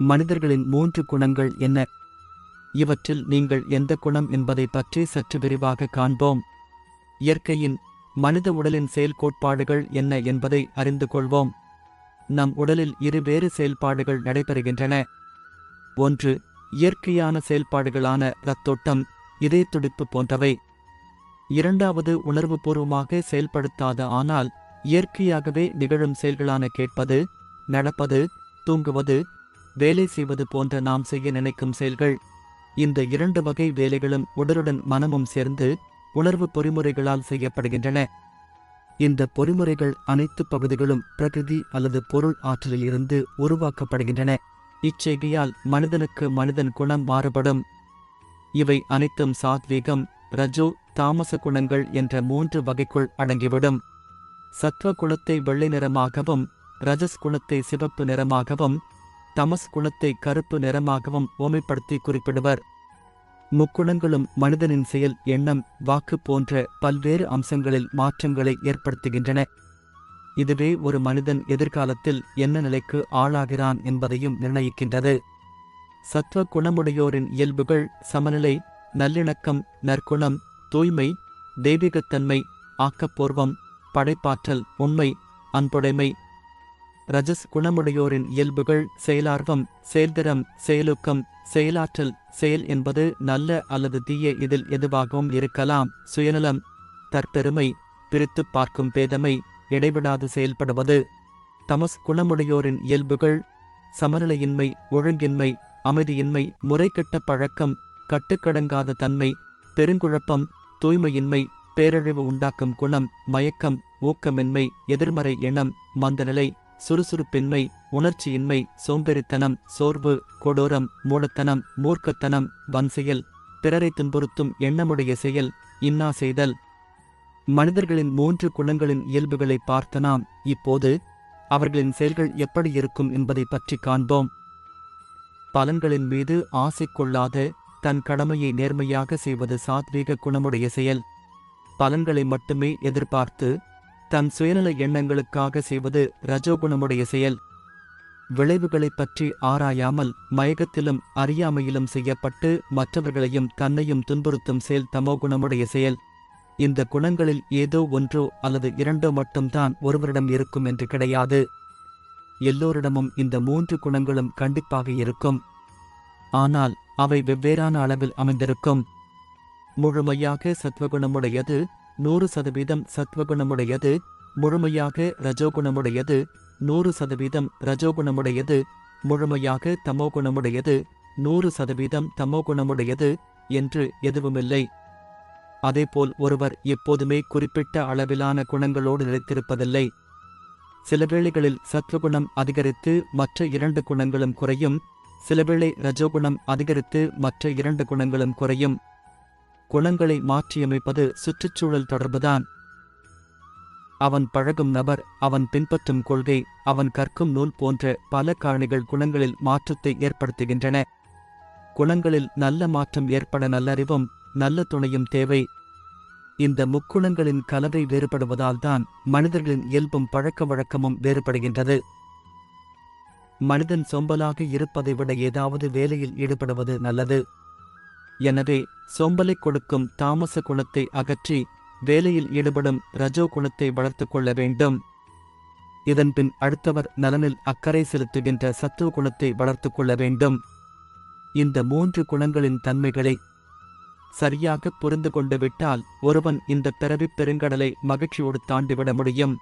மனிதர்களின் மூன்று குணங்கள் என்ன? இவற்றில் நீங்கள் எந்த குணம் என்பதை பற்றி சற்று விரிவாக காண்போம். இயற்கையின் மனித உடலின் செயல் கோட்பாடுகள் என்ன என்பதை அறிந்து கொள்வோம். நம் உடலில் இருவேறு செயல்பாடுகள் நடைபெறுகின்றன. ஒன்று இயற்கையான செயல்பாடுகளான இரத்தோட்டம் இதய துடிப்பு போன்றவை. இரண்டாவது உணர்வுபூர்வமாக செயல்படுத்தாத ஆனால் இயற்கையாகவே நிகழும் செயல்களான கேட்பது நடப்பது தூங்குவது வேலை செய்வது போன்ற நாம் செய்ய நினைக்கும் செயல்கள். இந்த இரண்டு வகை வேலைகளும் உடலுடன் மனமும் சேர்ந்து உணர்வு பொறிமுறைகளால் செய்யப்படுகின்றன. இந்த பொறிமுறைகள் அனைத்து பகுதிகளும் பிரகிருதி அல்லது பொருள் ஆற்றலில் இருந்து உருவாக்கப்படுகின்றன. இச்செய்கையால் மனிதனுக்கு மனிதன் குணம் மாறுபடும். இவை அனைத்தும் சாத்வீகம் ரஜோ தாமச குணங்கள் என்ற மூன்று வகைக்குள் அடங்கிவிடும். சத்வ குணத்தை வெள்ளை நிறமாகவும் ரஜஸ் குணத்தை சிவப்பு நிறமாகவும் தமஸ் குணத்தை கருப்பு நிறமாகவும் ஓமைப்படுத்தி குறிப்பிடுவர். முக்குணங்களும் மனிதனின் செயல் எண்ணம் வாக்கு போன்ற பல்வேறு அம்சங்களில் மாற்றங்களை ஏற்படுத்துகின்றன. இதுவே ஒரு மனிதன் எதிர்காலத்தில் என்ன நிலைக்கு ஆளாகிறான் என்பதையும் நிர்ணயிக்கின்றது. சத்வ குணமுடையோரின் இயல்புகள் சமநிலை நல்லிணக்கம் நற்குணம் தூய்மை தெய்வீகத்தன்மை ஆக்கப்பூர்வம் படைப்பாற்றல் உண்மை அன்புடைமை ரஜஸ் குணமுடையோரின் இயல்புகள் செயலார்வம் செயல்திறம் செயலுக்கம் செயலாற்றல் செயல் என்பது நல்ல அல்லது தீய இதில் எதுவாகவும் இருக்கலாம். சுயநலம் தற்பெருமை பிரித்துப் பார்க்கும் பேதமை இடைவிடாது செயல்படுவது. தமஸ் குணமுடையோரின் இயல்புகள் சமநிலையின்மை ஒழுங்கின்மை அமைதியின்மை முறைகெட்ட பழக்கம் கட்டுக்கடங்காத தன்மை பெருங்குழப்பம் தூய்மையின்மை பேரழிவு உண்டாக்கும் குணம் மயக்கம் ஊக்கமின்மை எதிர்மறை எண்ணம் மந்தநிலை சுறுசுறுப்பின்மை உணர்ச்சியின்மை சோம்பேறித்தனம் சோர்வு கொடூரம் மூடத்தனம் மூர்க்கத்தனம் வன்செயல் பிறரை துன்புறுத்தும் எண்ணமுடைய செயல் இன்னா செய்தல். மனிதர்களின் மூன்று குணங்களின் இயல்புகளை பார்த்த நாம் இப்போது அவர்களின் செயல்கள் எப்படி இருக்கும் என்பதை பற்றி காண்போம். பலன்களின் மீது ஆசை கொள்ளாத தன் கடமையை நேர்மையாக செய்வது சாத்வீக குணமுடைய செயல். பலன்களை மட்டுமே எதிர்பார்த்து தன் சுயநல எண்ணங்களுக்காக செய்வது ரஜோகுணமுடைய செயல். விளைவுகளைப் பற்றி ஆராயாமல் மயக்கத்திலும் அறியாமையிலும் செய்யப்பட்டு மற்றவர்களையும் தன்னையும் துன்புறுத்தும் செயல் தமோகுணமுடைய செயல். இந்த குணங்களில் ஏதோ ஒன்றோ அல்லது இரண்டோ மட்டும்தான் ஒருவரிடம் இருக்கும் என்று கிடையாது. எல்லோரிடமும் இந்த மூன்று குணங்களும் கண்டிப்பாக இருக்கும். ஆனால் அவை வெவ்வேறான அளவில் அமைந்திருக்கும். முழுமையாக சத்வகுணமுடையது நூறு சதவீதம் சத்வகுணமுடையது. முழுமையாக ரஜோகுணமுடையது. நூறு சதவீதம் ரஜோகுணமுடையது. முழுமையாக தமோகுணமுடையது. நூறு சதவீதம் தமோகுணமுடையது என்று எதுவுமில்லை. அதேபோல் ஒருவர் எப்போதுமே குறிப்பிட்ட அளவிலான குணங்களோடு நிலைத்திருப்பதில்லை. சில வேளைகளில் சத்வகுணம் அதிகரித்து மற்ற இரண்டு குணங்களும் குறையும். சிலவேளை ரஜோகுணம் அதிகரித்து மற்ற இரண்டு குணங்களும் குறையும். குளங்களை மாற்றியமைப்பது சுற்றுச்சூழல் தொடர்புதான். அவன் பழகும் நபர் அவன் பின்பற்றும் கொள்கை அவன் கற்கும் நூல் போன்ற பல காரணிகள் குணங்களில் மாற்றத்தை ஏற்படுத்துகின்றன. குணங்களில் நல்ல மாற்றம் ஏற்பட நல்லறிவும் நல்ல துணையும் தேவை. இந்த முக்குணங்களின் கலவை வேறுபடுவதால்தான் மனிதர்களின் இயல்பும் பழக்க வழக்கமும் வேறுபடுகின்றது. மனிதன் சொம்பலாக இருப்பதை விட ஏதாவது வேலையில் ஈடுபடுவது நல்லது. எனவே சோம்பலை கொடுக்கும் தாமச குணத்தை அகற்றி வேலையில் ஈடுபடும் ரஜோ குணத்தை வளர்த்துக் கொள்ள வேண்டும். இதன்பின் அடுத்தவர் நலனில் அக்கறை செலுத்துகின்ற சத்துவ குணத்தை வளர்த்து கொள்ள வேண்டும். இந்த மூன்று குணங்களின் தன்மைகளை சரியாக புரிந்து கொண்டு விட்டால் ஒருவன் இந்த பிறவிப் பெருங்கடலை மகிழ்ச்சியோடு தாண்டிவிட முடியும்.